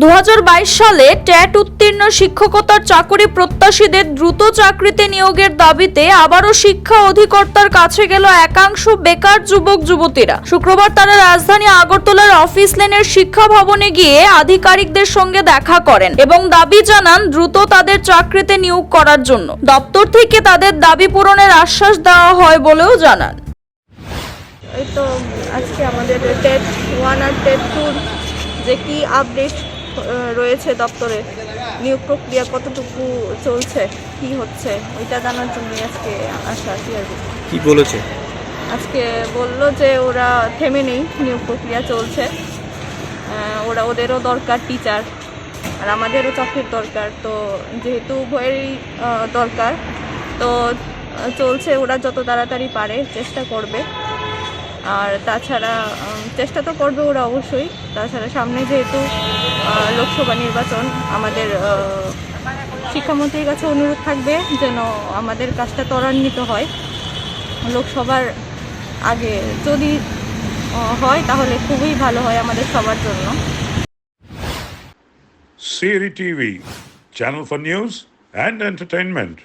দু হাজার বাইশ সালে ট্যাট উত্তীর্ণ শিক্ষকতার চাকরি প্রত্যাশীদের দ্রুত চাকরিতে নিয়োগের দাবিতে আবারও শিক্ষা অধিকর্তার কাছে গেল একাংশ বেকার যুবক যুবতীরা। শুক্রবার তারা রাজধানী আগরতলার অফিস লেনের শিক্ষা ভবনে গিয়ে আধিকারিকদের সঙ্গে দেখা করেন এবং দাবি জানান দ্রুত তাদের চাকরিতে নিয়োগ করার জন্য। দপ্তর থেকে তাদের দাবি পূরণের আশ্বাস দেওয়া হয় বলেও জানান। আজকে আমাদের ওয়ান আর টুর যে কি আপডেট রয়েছে দপ্তরে নিয়োগ প্রক্রিয়া কতটুকু চলছে কি হচ্ছে ওইটা জানার জন্যই আজকে আসা কি আর কি। কি বলেছে? আজকে বলল যে ওরা থেমে নেই নিয়োগ প্রক্রিয়া চলছে। ওরা ওদেরও দরকার টিচার আর আমাদেরও চাকরির দরকার। তো যেহেতু উভয়েরই দরকার তো চলছে ওরা যত তাড়াতাড়ি পারে চেষ্টা করবে। আর তাছাড়া চেষ্টা তো করবে ওরা অবশ্যই। তাছাড়া সামনে যেহেতু লোকসভা নির্বাচন আমাদের শিক্ষামন্ত্রীর কাছে অনুরোধ থাকবে যেন আমাদের কাজটা ত্বরান্বিত হয়। লোকসভার আগে যদি হয় তাহলে খুবই ভালো হয় আমাদের সবার জন্য। Siri TV, channel for news and entertainment.